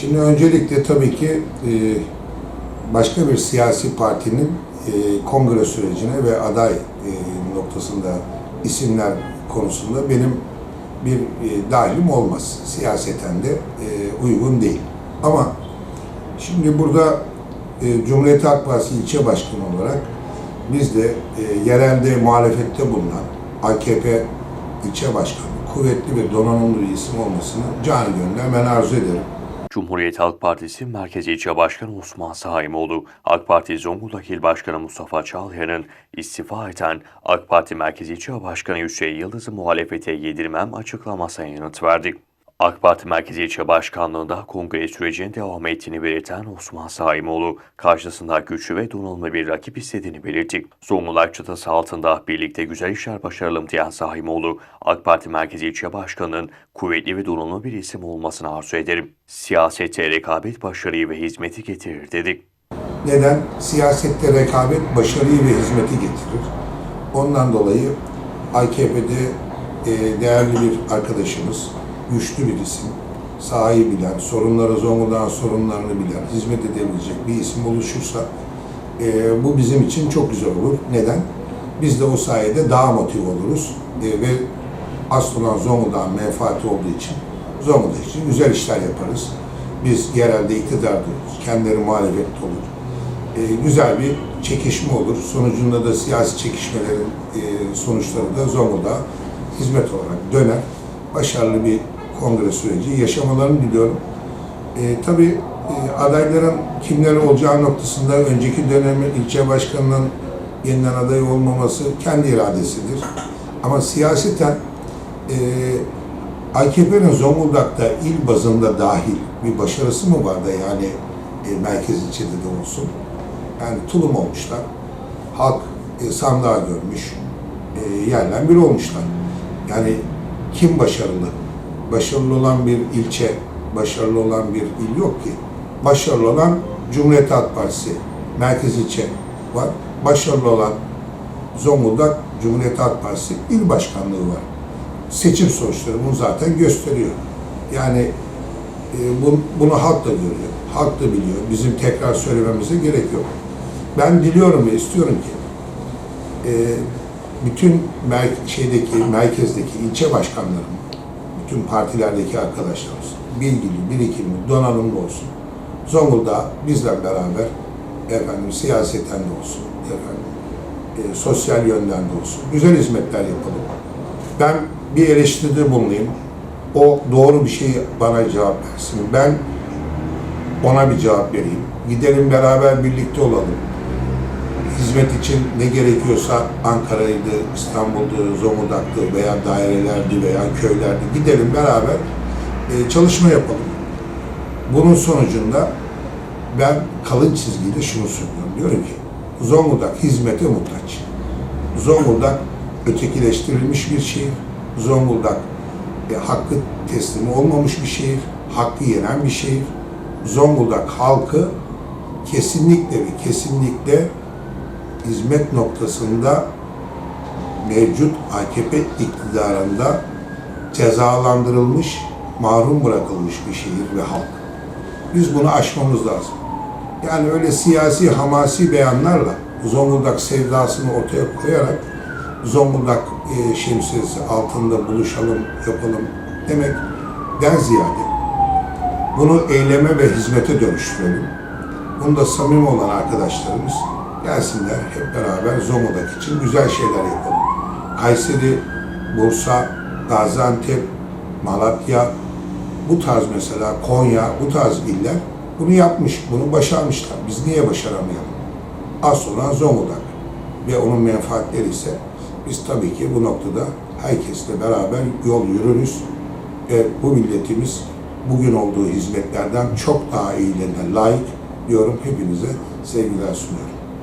Şimdi öncelikle tabii ki e, başka bir siyasi partinin e, kongre sürecine ve aday e, noktasında isimler konusunda benim bir e, dahilim olmaz. Siyaseten de e, uygun değil. Ama şimdi burada e, Cumhuriyet Halk Partisi ilçe başkanı olarak biz de e, yerelde muhalefette bulunan AKP ilçe başkanı kuvvetli ve donanımlı bir isim olmasını canı gönülden ben arzu ederim. Cumhuriyet Halk Partisi Merkez İlçe Başkanı Osman Saimoğlu, AK Parti Zonguldak İl Başkanı Mustafa Çağlayan'ın istifa eden AK Parti Merkez İlçe Başkanı Hüseyin Yıldız'ı muhalefete yedirmem açıklamasına yanıt verdi. AK Parti Merkez İlçe Başkanlığı'nda kongre sürecinin devam ettiğini belirten Osman Saimoğlu, karşısında güçlü ve donanımlı bir rakip istediğini belirtti. Zonguldak çatısı altında birlikte güzel işler başaralım diyen Saimoğlu, AK Parti Merkez İlçe Başkanı'nın kuvvetli ve donanımlı bir isim olmasını arzu ederim. Siyasete rekabet başarıyı ve hizmeti getirir dedi. Neden? Siyasette rekabet başarıyı ve hizmeti getirir. Ondan dolayı AKP'de e, değerli bir arkadaşımız, güçlü bir isim, sahayı bilen, sorunları, Zonguldak'ın sorunlarını bilen, hizmet edebilecek bir isim oluşursa e, bu bizim için çok güzel olur. Neden? Biz de o sayede daha motive oluruz E, ve asıl olan Zonguldak'ın menfaati olduğu için Zonguldak için güzel işler yaparız. Biz genelde iktidar oluruz, kendileri muhalefette olur. E, güzel bir çekişme olur. Sonucunda da siyasi çekişmelerin e, sonuçları da Zonguldak'a hizmet olarak döner. Başarılı bir kongre süreci yaşamalarını diliyorum. E, tabii e, adayların kimler olacağı noktasında önceki dönemin ilçe başkanının yeniden aday olmaması kendi iradesidir. Ama siyaseten e, AKP'nin Zonguldak'ta il bazında dahil bir başarısı mı var da yani e, merkez ilçede de olsun. Yani tulum olmuşlar. Halk e, sandığa görmüş. E, yerlen bir olmuşlar. Yani kim başarılı? Başarılı olan bir ilçe, başarılı olan bir il yok ki. Başarılı olan Cumhuriyet Halk Partisi, merkez ilçe var. Başarılı olan Zonguldak Cumhuriyet Halk Partisi il başkanlığı var. Seçim sonuçları bunu zaten gösteriyor. Yani e, bu- bunu halk da görüyor. Halk da biliyor. Bizim tekrar söylememize gerek yok. Ben diliyorum ve istiyorum ki e, bütün mer- şeydeki merkezdeki ilçe başkanlarım, bütün partilerdeki arkadaşlarımız bilgili, birikimli, donanımlı olsun. Zonguldak bizle beraber efendim siyaseten de olsun, efendim e, sosyal yönden de olsun. Güzel hizmetler yapalım. Ben bir eleştiride bulunayım. O doğru bir şey bana cevap versin. Ben ona bir cevap vereyim. Gidelim beraber birlikte olalım. Hizmet için ne gerekiyorsa Ankara'ydı, İstanbul'du, Zonguldak'tı veya dairelerdi veya köylerdi. Gidelim beraber e, çalışma yapalım. Bunun sonucunda ben kalın çizgiyle şunu söylüyorum. Diyorum ki Zonguldak hizmete muhtaç. Zonguldak ötekileştirilmiş bir şehir. Zonguldak e, hakkı teslimi olmamış bir şehir. Hakkı yenen bir şehir. Zonguldak halkı kesinlikle ve kesinlikle hizmet noktasında mevcut AKP iktidarında cezalandırılmış, mahrum bırakılmış bir şehir ve halk. Biz bunu aşmamız lazım. Yani öyle siyasi, hamasi beyanlarla Zonguldak sevdasını ortaya koyarak Zonguldak e, şemsiyesi altında buluşalım, yapalım demekten ziyade bunu eyleme ve hizmete dönüştürelim. Bunda samimi olan arkadaşlarımız gelsinler hep beraber Zonguldak için güzel şeyler yapalım. Kayseri, Bursa, Gaziantep, Malatya, bu tarz mesela Konya, bu tarz iller bunu yapmış, bunu başarmışlar. Biz niye başaramayalım? Az olan Zonguldak ve onun menfaatleri ise biz tabii ki bu noktada herkesle beraber yol yürürüz ve bu milletimiz bugün olduğu hizmetlerden çok daha iyilerine layık diyorum. Hepinize sevgiler sunuyorum.